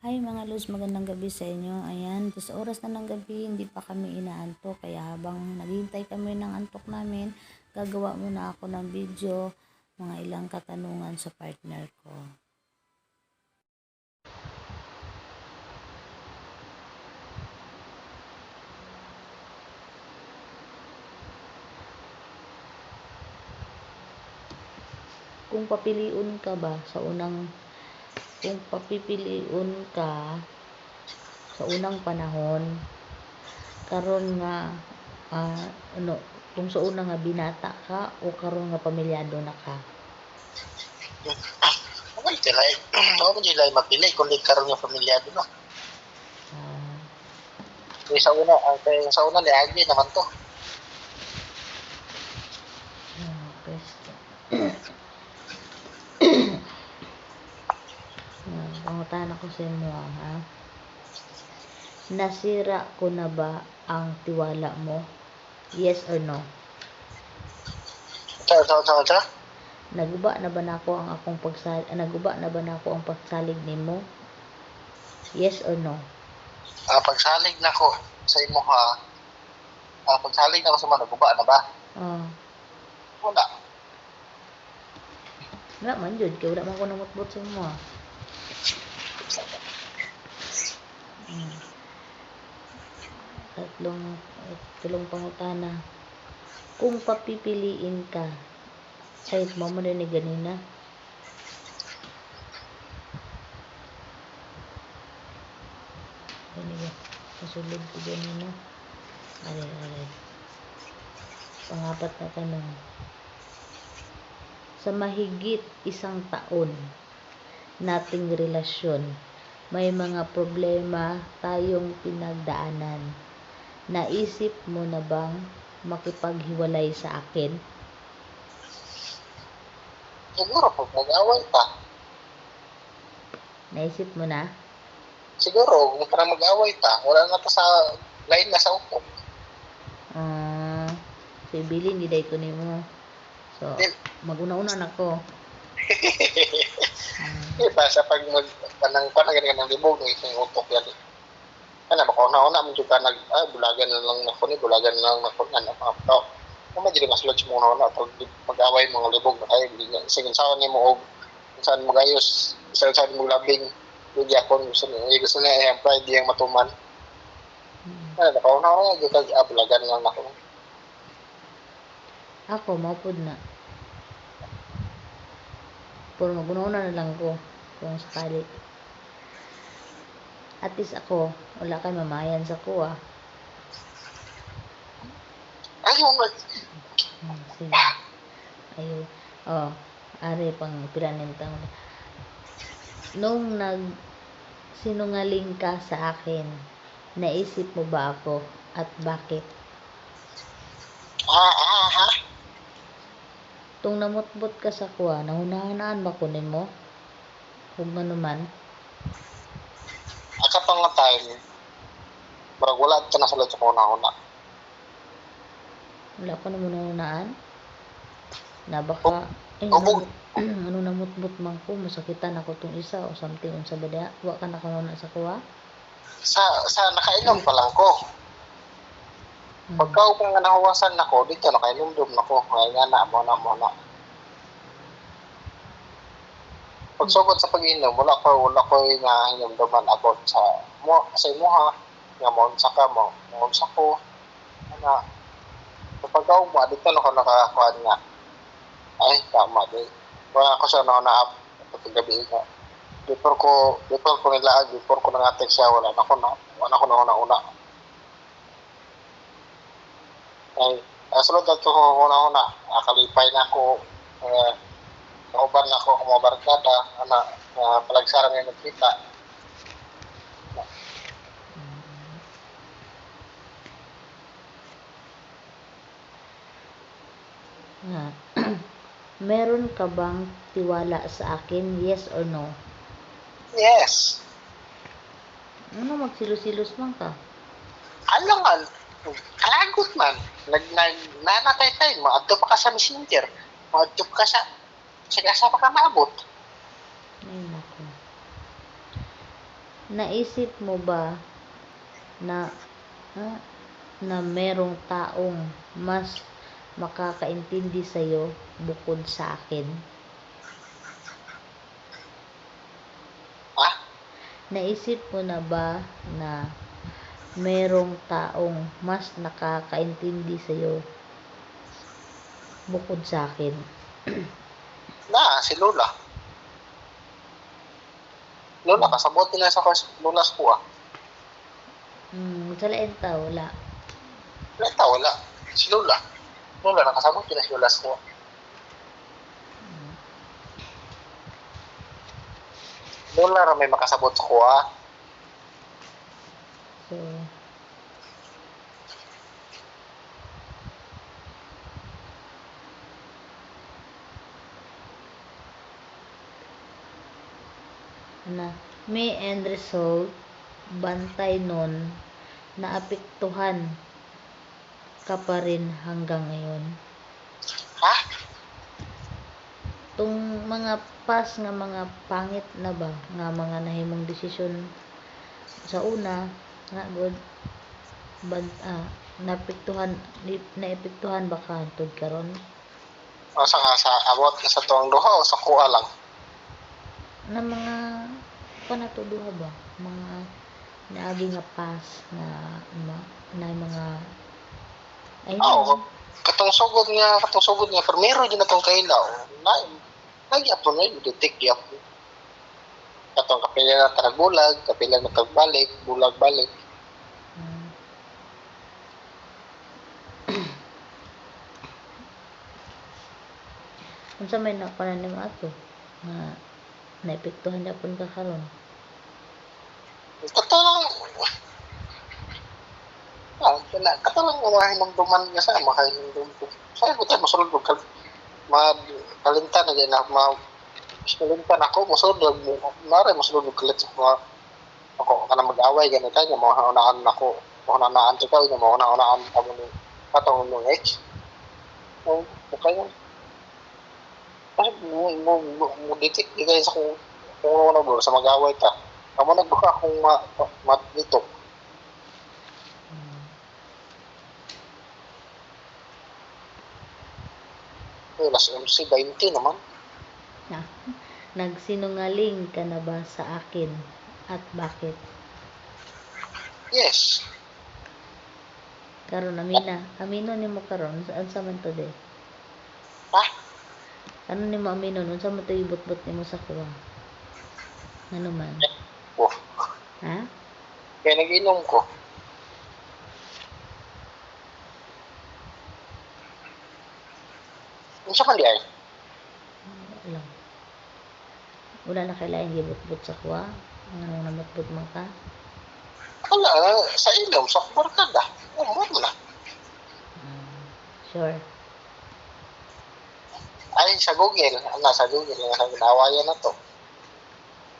Hi mga Luz, magandang gabi sa inyo. Ayan, sa oras na ng gabi, hindi pa kami inaantok. Kaya habang naghihintay kami ng antok namin, gagawa muna ako ng video, mga ilang katanungan sa partner ko. Kung papiliun ka ba sa unang kung papipiliun ka sa unang panahon karon nga ah, ano kung sa una nga binata ka o karon nga pamilyado na ka Well, tilay. Ako mo dilay mapili kung di karon yung pamilyado na. Ah, Kaya sa una, ang sa una liagi naman to. ah, pwesto. Ah, pangutan ako sa inyo ha nasira ko na ba ang tiwala mo yes or no Ito, ito, ito, ito. Naguba na ba nako ang akong pagsal naguba na ba nako ang pagsalig nimo? Yes or no? Ah, pagsalig na ko sa imo ha. Ah, pagsalig na ko sa mga naguba na ba? Ah, Wala. wala man jud kay wala man ko namutbot sa imo. ah. Tatlong tulong pangutana. Kung papipiliin ka, kahit mo ni ganina. Ganina. Kasulod ko ganina. Aray, aray. Pangapat na tanong. Sa mahigit isang taon nating relasyon, may mga problema tayong pinagdaanan. Naisip mo na bang makipaghiwalay sa akin? Siguro pag mag-away pa. Naisip mo na? Siguro, kung parang mag-away pa, wala na pa sa line na sa upo. Ah, so ibili ni day ko nimo. So, Then, maguna-una na ko. Diba, sa pag mag, kanang, kanang ganyan ng libog, ng isang utok yan. Ano, baka una-una mo ka nag, ah, bulagan na lang na ko ni, bulagan na lang na ko, ano, mga tao. Kung medyo mas lodge mo una-una, pag mag-away mga libog kayo, sige, saan ni mo, saan mo gayos, saan saan mo labing, hindi ako, gusto niya, gusto niya, eh, pride yung matuman. hmm. Ano, baka una-una, kag, ah, bulagan na lang na ko. Ako, maupod na. Puro maguna-una na lang ko kung sakali. At least ako, wala kay mamayan sa kuha. Hmm, sige. Ayun. Oh, ari pang piranin tang. Nung nag sinungaling ka sa akin, naisip mo ba ako at bakit? ah, ah, ha? Tung namutbot ka sa kuha, nahunahanaan ba kunin mo? Kung ano man. Aka pa nga time, marag wala ka na sa lodge mo una-una. Wala ka naman naunaan? Na baka, ay, Ubog. ano, ano namutbot man ko, masakitan ako tong isa o something unsa ba? Wa ka na kanuna sa kuha? Sa, sa nakainom pa lang ko. Pagka ko nga nahawasan nako, dito nakainom-dum nako. Ngay nga na, mo na, mo na. Pagsugod sa pag-inom, wala ko, wala ko nga hinumduman ako sa, mo, sa imo ha. Nga mo, sa ka mo, mo sa ko. Ano, kapag ako mo, dito na ko nakakuha nga. Ay, tama din. Wala ako sa na-up, paggabi nga. Before ko, before ko nilaag, before ko nangatext siya, wala na ko na, wala ko na una-una. Ay uh, sulod na ito una-una nakalipay na ako uh, nauban na ako mga barkada ana uh, palagsara nga nagkita. Meron ka bang tiwala sa akin? Yes or no? yes Ano magsilos-silos man ka? alangan kalagot man. Nag nag nanatay tayo maadto pa ka sa messenger. Maadto pa ka sa sa gasa pa ka maabot. Ay, naisip mo ba na ah, na merong taong mas makakaintindi sa'yo bukod sa akin? Ha? Naisip mo na ba na merong taong mas nakakaintindi sa'yo bukod sa akin? Na, si Lola. Lola, kasabot nila sa kas- Lola sa kuha. Hmm, sa lain ta, wala. Wala ta, wala. Si Lola. Lola, nakasabot nila si Lola sa kuha. Lola ra may makasabot sa kuha. So, na may end result bantay nun naapektuhan ka pa rin hanggang ngayon Ha? tung mga pas nga mga pangit na ba nga mga nahimong desisyon sa una nga good bad ah, naapektuhan di- naepektuhan ba ka hangtod karon O sa sa abot sa tuwang duha o sa kuha lang. na mga panatuduha ba mga naagi nga pas na ma, na mga ay Oo. Katong sugod nga, katong sugod nga, permero din natong kailaw. Na, nagyapon na yung detect yapon. Katong kapila na taragulag, kapila na tagbalik, bulag-balik. Mm. Unsa may nakuha nimo ato nga naepektuhan japon ka karon Kato lang, ah, kala, kato lang umahin ng duman nga sa, makahin ng duman. Saan ko tayo masulod ko, ma, kalinta na na, ma, kalinta na ako, masulod, mara, masulod ko kalit sa mga, ako, ka na mag-away, ganito tayo, maunaan ako, maunaan ikaw, maunaan kamo ni, katong yung ex. Oh, okay mo, mo, mo, mo, ditik, di kayo sa kung, kung ano bro, sa mag-away ta. Amo nagbuka akong ma, ma, dito. Mm. Eh, las 11, 20 naman. na nagsinungaling ka na ba sa akin at bakit Yes. karon amina amino nimo karon saan sa man to de Ha? Ano nimo amino unsa man to ibot-bot nimo sa kuha? Ano man? Oh, ha? Kaya nag-inom ko. Ano sa mali ay? wala lang wala na kailangan gibot-bot sa kuha? Ano namutbot man ka? Wala, sa inom, sa barkada. Mo na. Ah, sure Ay, sa Google. Ano, sa Google. Nga sa ginawayan na to.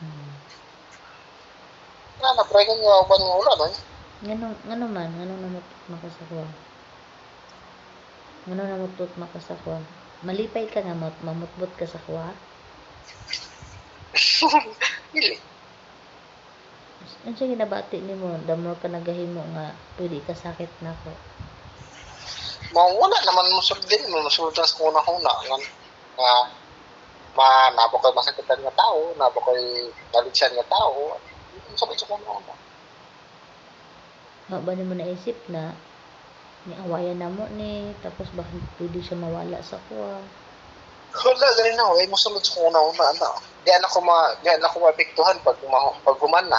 hmm. Nga, na-pregan nga ako ng ulan. Eh. ngano ngano man ngano ka sa kuha ngano ka sa kuha malipay ka nga mot mamutbot ka sa kuha Dili. Ano siya ginabati ni mo? The more ka nagahimo nga, pwede ka sakit na ko. Mga wala naman musulod din. Musulod sa kuna-kuna. Nga, nga, ma, nabo ko'y masakitan nga tao, nabo ko'y naligsan nga tao. Sabi sa kuna-kuna? Nga ba ni mo naisip na ni awayan na mo ni tapos bakit pwede siya mawala sa kuha Wala, ganun na. Ay, musulod sa kuna-una. Ano? Di anak ko ma, di anak ko maapektuhan pag, ma, pag guman na.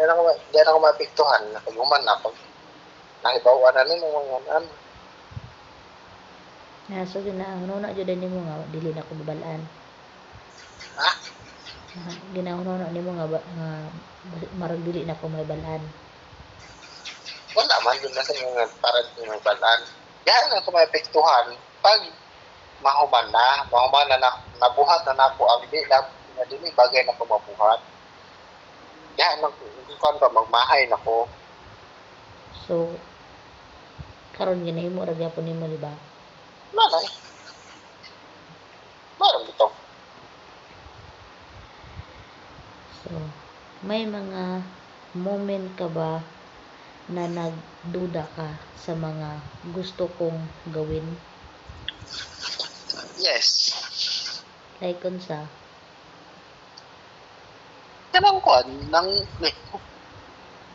Di anak ko, ma- di anak ko maapektuhan na pag guman na. Pag nakibawan na nimo mga ano. na so ginahuno na jud ni mo nga dili na ko babalaan Ha? ginahuno na nimo nga, ba, nga marag dili na ko may balaan Wala man, yun na sa mga parang yung may balaan. Yan ang kumapektuhan pag mahuman na, mahuman na, na nabuhat na nako ang di na na dili bagay na ko mabuhat. Yan ang kung ba magmahay na ko. so karon ginahimo ra gyapon nimo di ba Wala na eh. Meron dito. So, may mga moment ka ba na nagduda ka sa mga gusto kong gawin? Yes. Like unsa? Kanang kuan nang eh,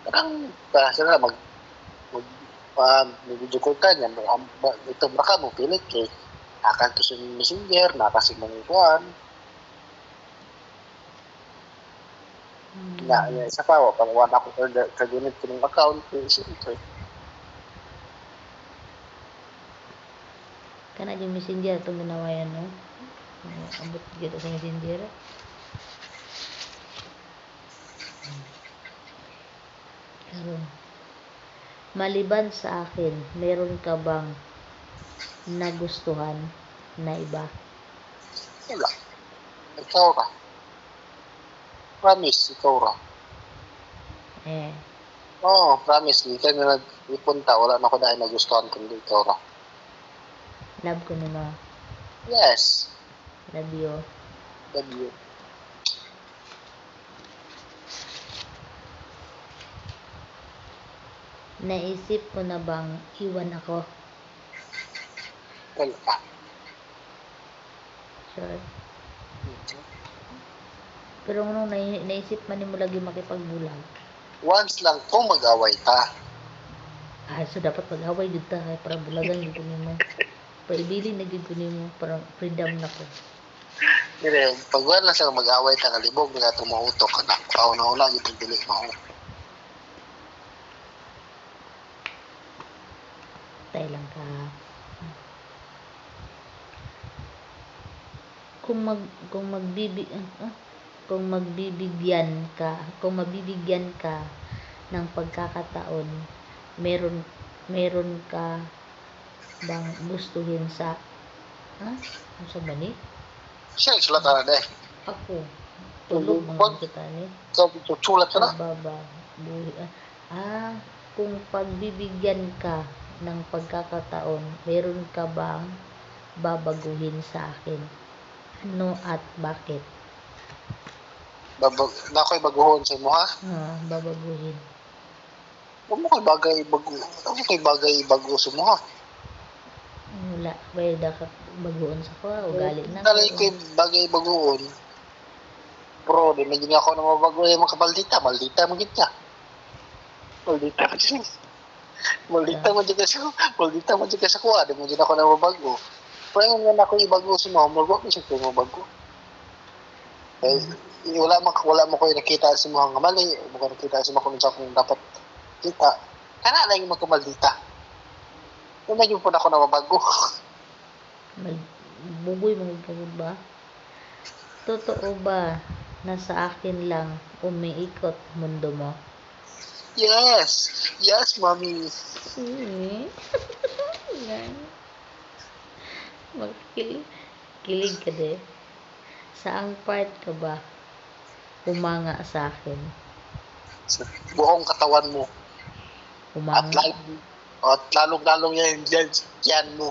parang ba sana mag mag um, mo ito baka mo pilit kay akan to sa messenger, nakasi mong kuan, Hmm. ya, isa pa pang wala ko order kagunit ko ng account siyempre. Kana yung messenger itong ginawa yan, no? Abot kita sa messenger. Karon. Maliban sa akin, meron ka bang nagustuhan na iba? Wala. Ikaw ra. Promise, ikaw ra. Eh, Oo, oh, promise. Di ka na nag-ipunta. Wala na ko dahil nagustuhan kundi ikaw ra. love ko mo. Yes. Love you. Love you. Naisip mo na bang iwan ako? Wala pa. Sure. Pero nung nai- naisip man mo lagi makipagbulag, Once lang kung mag-away ta. ah, so dapat mag-away dito ta kay para bulagan kunin mo. Paibili na kunin mo para freedom na ko. Dire, pag wala sila mag-away ta kalibog nga na. Pao na una yung dili mo. Tay lang ka. Kung mag kung magbibi ah, kung magbibigyan ka, kung mabibigyan ka ng pagkakataon, meron meron ka bang gustuhin sa ha? Ano sa bani? Siya, sulat na eh. Ako. Tulog Tulog. mga kita ni. So, sulat ka na. Baba. Buhi. Ah, ah, kung pagbibigyan ka ng pagkakataon, meron ka bang babaguhin sa akin? Ano at bakit? Babag, na ako'y baguhon sa mo ha. Ah, babaguhin. Huwag mo ko'y bagay bago. Huwag mo ko'y bagay bago sa mo ha. Wala. Well, ka baguon sa ko. Ugali na Dalay ko'y bagay baguon. Bro, di na gini ako na mabago yung mga maldita. Maldita mo gitya. Maldita mo. Maldita mo dyan kasi Maldita mo dyan kasi kuha. Di mo dyan ako na mabago. Pero nga ako ibago sa mga mabago. Kasi ko mabago. Eh, wala mo wala mo ko nakita sa mga nga mali. Mo ko nakita sa mga kung sa kung dapat kita. Kana na yung magkamaldita. Yung medyo po na ako na mabago. Mag, bugoy mga ganun ba? Totoo ba na sa akin lang umiikot mundo mo? yes! Yes, mommy. Hmm. Yan. Magkilig kilig ka de. Saang part ka ba humanga sa akin? Sa buong katawan mo. At Humanga? lalong, at lalong-lalong yan dyan, yan mo.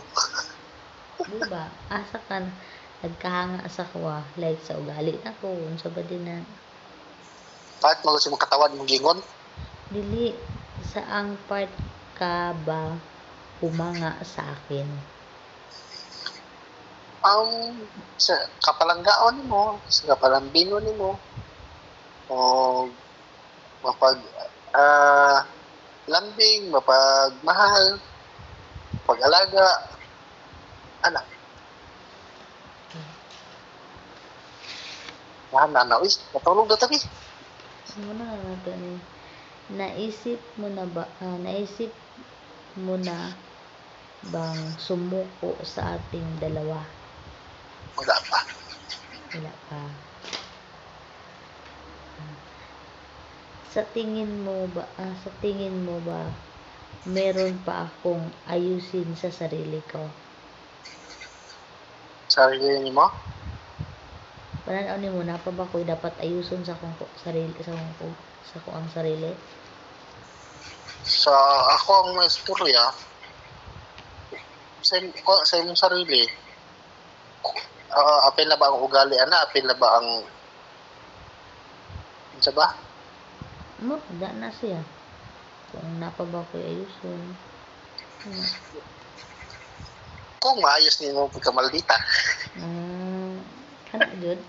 Di ba? Asa ka na- nagkahanga sa kuwa like sa ugali na ko unsa ba din na Bakit mo gusto mong katawan mong gingon? dili saang part ka ba humanga sa akin? Ang sa kapalanggaon mo, sa kapalambingon mo, o mapag ah lambing, mapagmahal, pag-alaga, anak. Ah, nanaw is, natulog na tabi. Ano na natin. Naisip mo na ba, ah, naisip mo na bang sumuko sa ating dalawa? Wala pa. Wala pa. Sa tingin mo ba, ah, sa tingin mo ba, meron pa akong ayusin sa sarili ko? Sarili ni mo? Pananaw ni mo na pa ba ko dapat ayuson sa akong ko- sarili sa akong sa ko ang sarili? Sa ako ang may istorya, sa, sa imong sarili, ah apil na ba ang ugali, ana? Apil na ba ang siya ba? Mo, da na siya. Kung napaba ko ayuson. Hmm. Kung maayos ni mo pagkamaldita. Ah, ano good?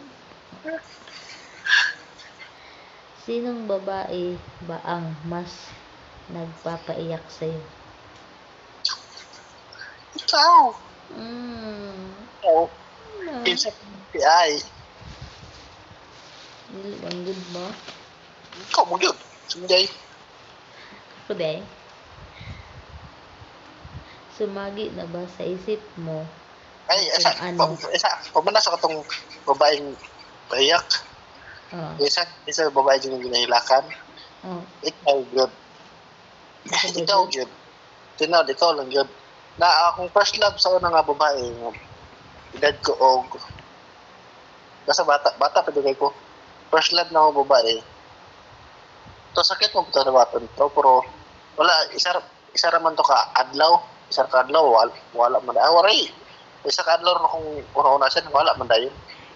Sinong babae ba ang mas nagpapaiyak sa'yo? Ikaw. Hmm. Ikaw. Ay. Dili bang good mo? Ikaw mo yun. Sunday. Ako day. Sumagi na ba sa isip mo? Ay, isa, ano? ano? isa, pamanas ako tong babaeng payak. Oh, Isa, isa babae din yung ginahilakan. oh. Ikaw yun. Ba Ikaw good? yun. Tinod, ikaw lang yun. Na akong first love sa una nga babae, edad ko og basta bata, bata pa dugay ko. First love na ako babae. To sakit mo ito na to, pero wala, isa, isa raman to ka adlaw, isa ka adlaw, wala, wala man. Ah, waray. Isa ka adlaw na kung una-una siya, wala man dayon.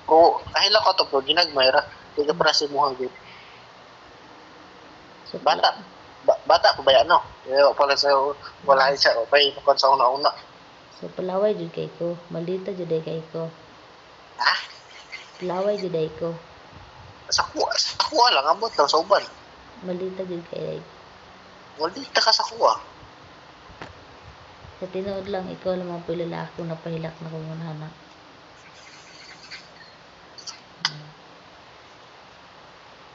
Pero kahila ko to, pero ginagmayra. Di ka para si muhang. So, Bata. Ba- bata pa ba yan, no? Eh, pala sa wala siya, pa yung sa una-una. So, palaway jud kay ko. Malita jud ay kay ko. Ha? Palaway jud ko. Sa kuwa, sa kuwa lang, ambot lang sa uban. Malita jud kay Maldita ka sa kuwa. Sa tinuod lang, ikaw lamang po yung lalaki kung napahilak na kung na.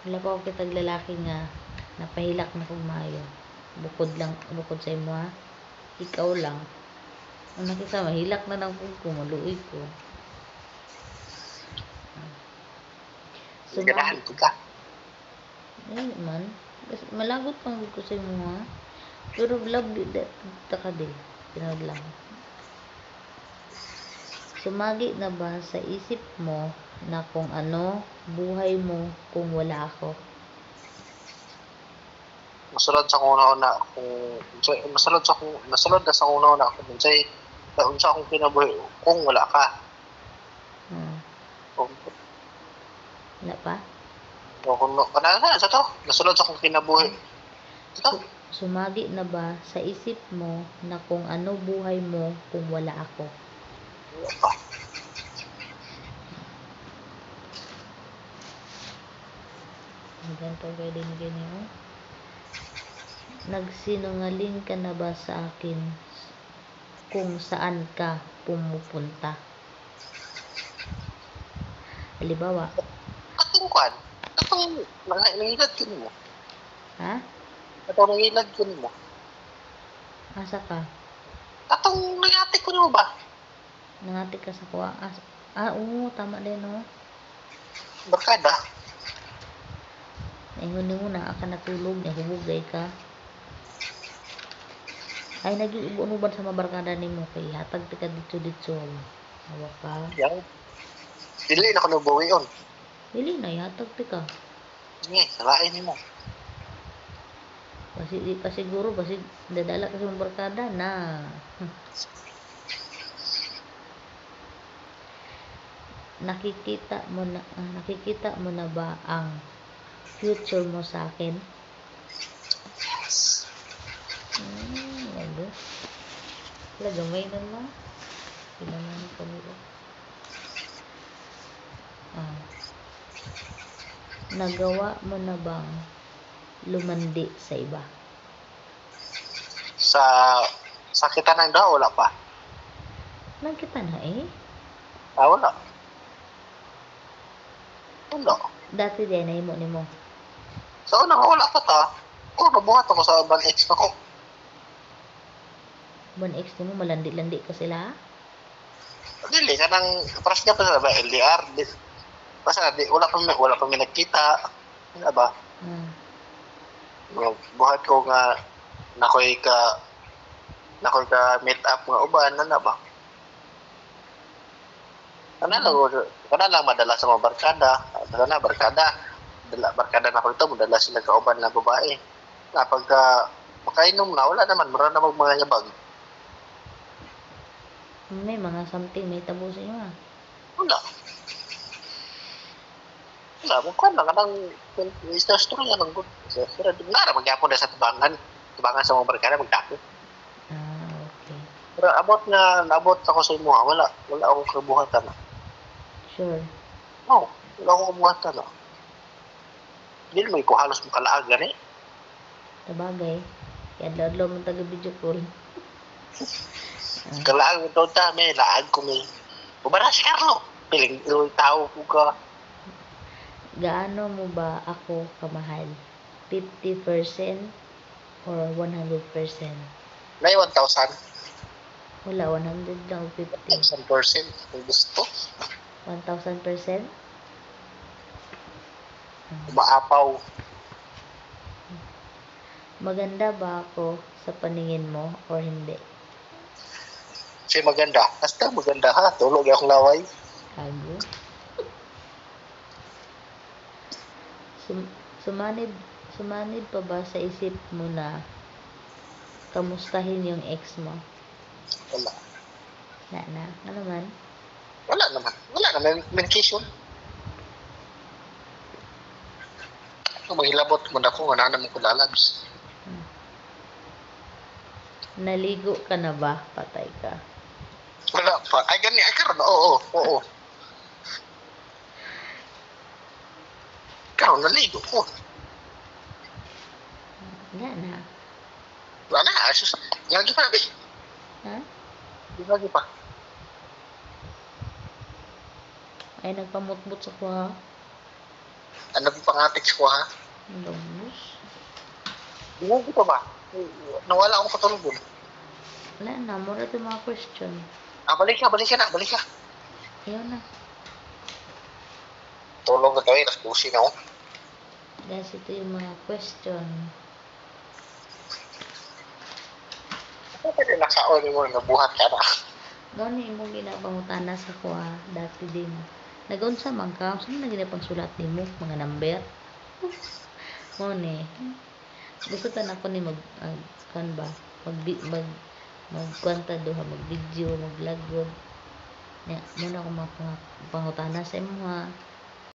Wala pa ako kitag lalaki nga napahilak na kung maayo. Bukod lang, bukod sa imo ha. Ikaw lang. Ang nakita, mahilak na lang kung kumuloy ko. Ganahan ko ka. Ay, man. Malagot pang ko sa imo ha. Pero da ta ka di. Tinood lang. Sumagi na ba sa isip mo na kung ano buhay mo kung wala ako? Masulod sa una-una kung masulod sa kung masulod na sa una-una kung say taon sa akong kinabuhi kung wala ka. Hmm. Kung Wala pa? kung kung kana na sa to, nasulod sa akong kinabuhi. Ito, Sumagi na ba sa isip mo na kung ano buhay mo kung wala ako? wala pa. Ganito pwede na ganyan. Nagsinungaling ka na ba sa akin kung saan ka pumupunta? Halimbawa, Katong kwan. Katong nang- nangilad ko mo. ha? Katong nangilad ko mo. Asa ka? Katong nangati ko mo ba? Nangati ka sa kuwa? As ah, oo, tama din, no? Barkada. Ingon mo na ka natulog, nahubugay ka. Ay, nag-iuban sa mabarkada ni mo kay hatag ti ka dito dito. Hawa ka. Yang dili na ko nabuwi on. Dili na, hatag ti ka. Sige, salain ni mo. Kasi di pa siguro kasi dadala kasi mong barkada na. nakikita mo na ah, nakikita mo na ba ang future mo sa akin? Hmm, ano? Wala gamay na ba? Kailangan ko nila. Ah. Nagawa mo na bang lumandi sa iba? Sa sakitan ng daw, wala pa. Nagkita na eh. Ah, wala. Wala. Dati din, nahimo ni mo. Sa una nga, wala pa ta. Oh, nabuhat ako sa ban ex na ko. Bon ex ni mo, malandi-landi ka sila. Dili, kanang, paras niya pa sa ba, LDR. Di, basta, di, wala pa, wala pa mi nagkita. Ano ba? Hmm. Nga, Buhat ko nga, nakoy ka, nakoy ka meet up nga uban, ano ba? Kana lang, kana lang madala sa mga barkada. Dala na, barkada. Dala, barkada na ko ito, madala sila ka uban na babae. Na pagka, makainom na, wala naman, mara na mga yabag. May mga something, may tabo sa inyo ah. Wala. Wala, mo ko lang kanang Mr. Story lang good. Pero nara magyapon na sa tubangan. Tubangan sa mga barkada magdako. Ah, okay. Pero abot nga naabot ako sa imo, ha, wala wala akong kabuhatan. Sure. No, wala akong kabuhatan. Hindi mo ko halos makalaag gani. Tabagay. Kaya dadlaw mo taga video call. Kalaag mo daw ta, may laag ko may. Ubaras Carlo. Piling iloy tao ko ka. Gaano mo ba ako kamahal? 50% or 100%? May 1,000. Wala, 100 lang o 50. 1,000% kung gusto. 1,000%? Maapaw. Maganda ba ako sa paningin mo or hindi? Siya maganda. Basta maganda ha. Tulog akong laway. Kago? Sum sumanid, sumanid pa ba sa isip mo na kamustahin yung ex mo? Wala. Na na, ano man? Wala naman. Wala naman. Medication. Kung maghilabot mo na ako, wala naman ko lalabs. Naligo ka na ba? Patay ka. Wala pa. Ay, gani. Ay, karon. Oo, oo, oo. Karon, naligo ko. Nga na. Wala na. Asus. Lagi pa. eh. Ha? Lagi pa. Ay, nagpamutmut sa kuha. Ano pa pangatik ko ha? Lubos. Lagi pa ba? Nawala akong katulog. Wala na, mura ito mga question. Ah, balik ka, balik ka na, balik ka. Ayaw na. Tulog na tayo, nas na ako. Guys, ito yung mga question. Pwede nakaon mo, nabuhat ka na. Gani mo ginapangutana sa kuha dati din. Nagunsa man ka, saan na ginapang sulat ni mo mga number? Mo ni. Gusto ta na ko ni mag uh, kan ba? Mag mag magkwanta duha mag video, mag vlog gud. Nya, muna ako mapangutana sa imo ha.